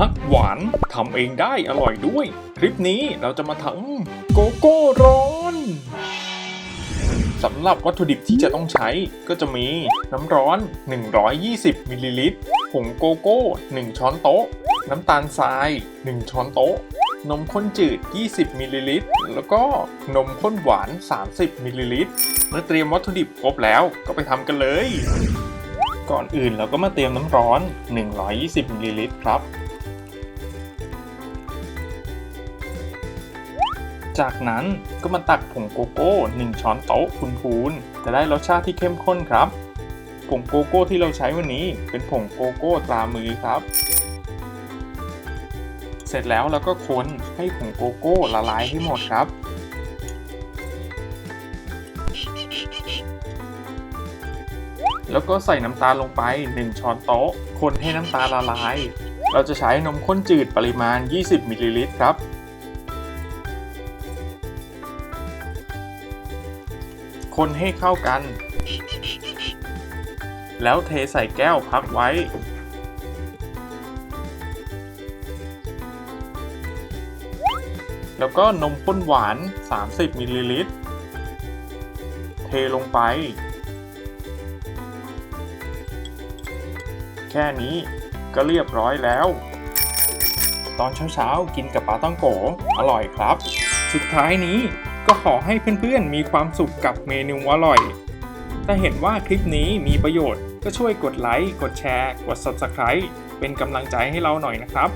ฮักหวานทำเองได้อร่อยด้วย คลิปนี้เราจะมาทำโกโก้ร้อนสำหรับวัตถุดิบที่จะต้องใช้ก็จะมีน้ำร้อน 120มิลลิลิตรผงโกโก้ 1 ช้อนโต๊ะ น้ำตาลทราย 1 ช้อนโต๊ะ นมข้นจืด 20มิลลิลิตรแล้วก็นมข้นหวาน 30มิลลิลิตรเมื่อเตรียมวัตถุดิบครบแล้วก็ไปทำกันเลย ก่อนอื่นเราก็มาเตรียมน้ำร้อน 120มิลลิลิตรครับ จากนั้นก็มาตักผงโกโก้ 1 ช้อนโต๊ะพูนๆจะได้รสชาติที่เข้มข้นครับ ผงโกโก้ที่เราใช้วันนี้เป็นผงโกโก้ตรามือครับ เสร็จแล้วเราก็คนให้ผงโกโก้ละลายให้หมดครับแล้วก็ใส่น้ำตาลลงไป 1 ช้อนโต๊ะ คนให้น้ำตาลละลาย เราจะใช้นมข้นจืดปริมาณ 20มิลลิลิตรครับ คนให้เข้ากัน แล้วเทใส่แก้วพักไว้ แล้วก็นมข้นหวาน 30 มิลลิลิตร เทลงไป แค่นี้ก็เรียบร้อยแล้ว ตอนเช้าๆ กินกับปลาต้องโก อร่อยครับ สุดท้ายนี้ ก็ขอให้เพื่อนๆมีความสุขกับเมนูอร่อย ถ้าเห็นว่าคลิปนี้มีประโยชน์ก็ช่วยกดไลค์ กดแชร์ กด Subscribe เป็นกำลังใจให้เราหน่อยนะครับ